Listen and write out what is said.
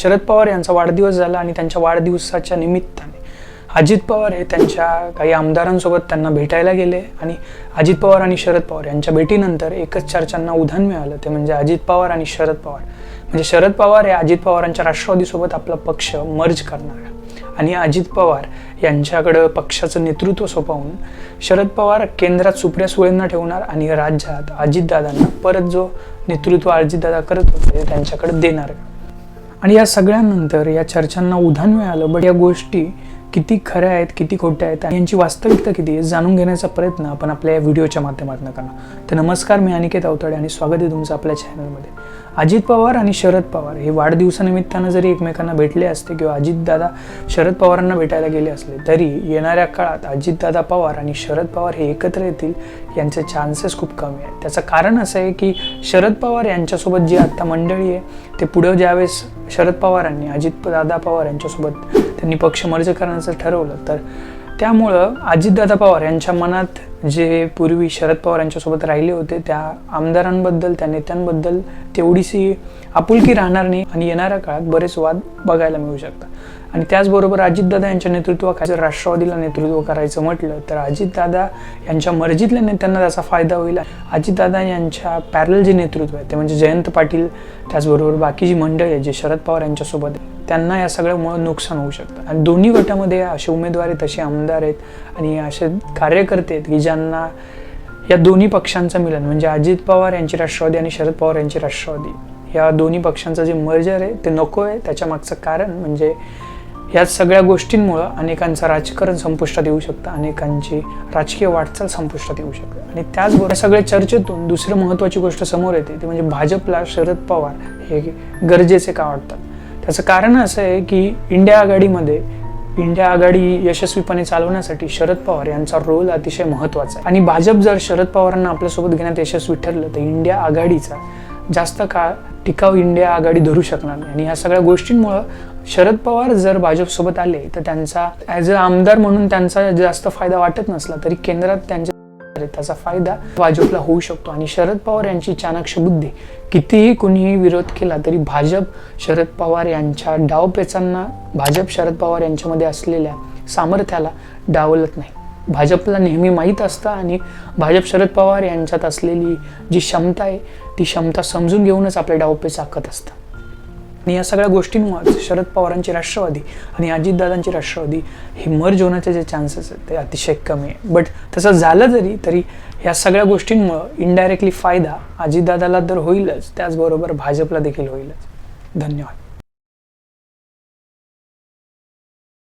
शरद पवार यांचा वाढदिवस झाला आणि त्यांच्या वाढदिवसाच्या निमित्ताने अजित पवार हे त्यांच्या काही आमदारांसोबत त्यांना भेटायला गेले आणि अजित पवार आणि शरद पवार यांच्या भेटीनंतर एकच चर्चांना उधाण मिळालं ते म्हणजे अजित पवार आणि शरद पवार. म्हणजे शरद पवार हे अजित पवारांच्या राष्ट्रवादीसोबत आपला पक्ष मर्ज करणार. आणि अजित पवार यांच्याकडं पक्षाचं नेतृत्व सोपवून शरद पवार केंद्रात सुप्रिया सुळेंना ठेवणार आणि राज्यात अजितदादांना परत जो नेतृत्व अजितदादा करत होते त्यांच्याकडे देणार. आणि या सगळ्यांनंतर या चर्चांना उधाण मिळालं. बट या गोष्टी किती खऱ्या आहेत किती खोट्या आहेत आणि यांची वास्तविकता किती आहे जाणून घेण्याचा प्रयत्न आपण आपल्या या व्हिडिओच्या माध्यमातून करणार तर नमस्कार मी अनिकेत अवतडे आणि स्वागत आहे तुमचं आपल्या चॅनलमध्ये अजित पवार आणि शरद पवार हे वाढदिवसानिमित्तानं जरी एकमेकांना भेटले असते किंवा अजितदादा शरद पवारांना भेटायला गेले असले तरी येणाऱ्या काळात अजितदादा पवार आणि शरद पवार हे एकत्र येतील यांचे चान्सेस खूप कमी आहेत. त्याचं कारण असं आहे की शरद पवार यांच्यासोबत जी आत्ता मंडळी आहे ते पुढं ज्यावेळेस शरद पवारांनी अजित दादा पवार यांच्यासोबत त्यांनी पक्ष मर्ज करण्याचं ठरवलं. तर त्यामुळं अजितदादा पवार यांच्या मनात जे पूर्वी शरद पवार यांच्यासोबत राहिले होते त्या आमदारांबद्दल त्या नेत्यांबद्दल तेवढीशी आपुलकी राहणार नाही आणि येणाऱ्या काळात बरेच वाद बघायला मिळू शकतात. आणि त्याचबरोबर अजितदादा यांच्या नेतृत्वाखाली जर राष्ट्रवादीला नेतृत्व करायचं म्हटलं तर अजितदादा यांच्या मर्जीतल्या नेत्यांना त्याचा फायदा होईल. अजितदादा यांच्या पॅरल जे नेतृत्व आहे ते म्हणजे जयंत पाटील त्याचबरोबर बाकी जी मंडळी आहे जे शरद पवार यांच्यासोबत त्यांना या सगळ्यामुळं नुकसान होऊ शकतं. आणि दोन्ही गटामध्ये असे उमेदवार आहेत असे आमदार आहेत आणि असे कार्यकर्ते आहेत की ज्यांना या दोन्ही पक्षांचं मिलन म्हणजे अजित पवार यांची राष्ट्रवादी आणि शरद पवार यांची राष्ट्रवादी. या दोन्ही पक्षांचं जे मर्जर आहे ते नको आहे. त्याच्यामागचं कारण म्हणजे या सगळ्या गोष्टींमुळं अनेकांचं राजकारण संपुष्टात येऊ शकतं अनेकांची राजकीय वाटचाल संपुष्टात येऊ शकते. आणि त्याचबरोबर सगळ्या चर्चेतून दुसरी महत्त्वाची गोष्ट समोर येते ती म्हणजे भाजपला शरद पवार हे गरजेचे का वाटतात? त्याचं कारण असं आहे की इंडिया आघाडीमध्ये इंडिया आघाडी यशस्वीपणे चालवण्यासाठी शरद पवार यांचा रोल अतिशय महत्त्वाचा आहे. आणि भाजप जर शरद पवारांना आपल्यासोबत घेण्यात यशस्वी ठरलं तर इंडिया आघाडीचा जास्त काळ टिकाऊ इंडिया आघाडी धरू शकणार नाही. आणि ह्या सगळ्या गोष्टींमुळं शरद पवार जर भाजपसोबत आले तर त्यांचा ॲज अ आमदार म्हणून त्यांचा जास्त फायदा वाटत नसला तरी केंद्रात त्यांच्या त्याचा फायदा भाजपला होऊ शकतो. आणि शरद पवार यांची चाणक्ष बुद्धी कितीही कुणीही विरोध केला तरी भाजप शरद पवार यांच्या डावपेचांना भाजप शरद पवार यांच्यामध्ये असलेल्या सामर्थ्याला डावलत नाही. भाजपला नेहमी माहीत असतं आणि भाजप शरद पवार यांच्यात असलेली जी क्षमता आहे ती क्षमता समजून घेऊनच आपले डावपेच आखत असतं. आणि या सगळ्या गोष्टींमुळे शरद पवारांची राष्ट्रवादी आणि अजितदादांची राष्ट्रवादी हे मर्ज होण्याचे जे चान्सेस आहेत ते अतिशय कमी आहे बट तसं झालं जरी तरी या सगळ्या गोष्टींमुळं इनडायरेक्टली फायदा अजितदादाला तर होईलच. त्याचबरोबर भाजपला देखील होईलच. धन्यवाद.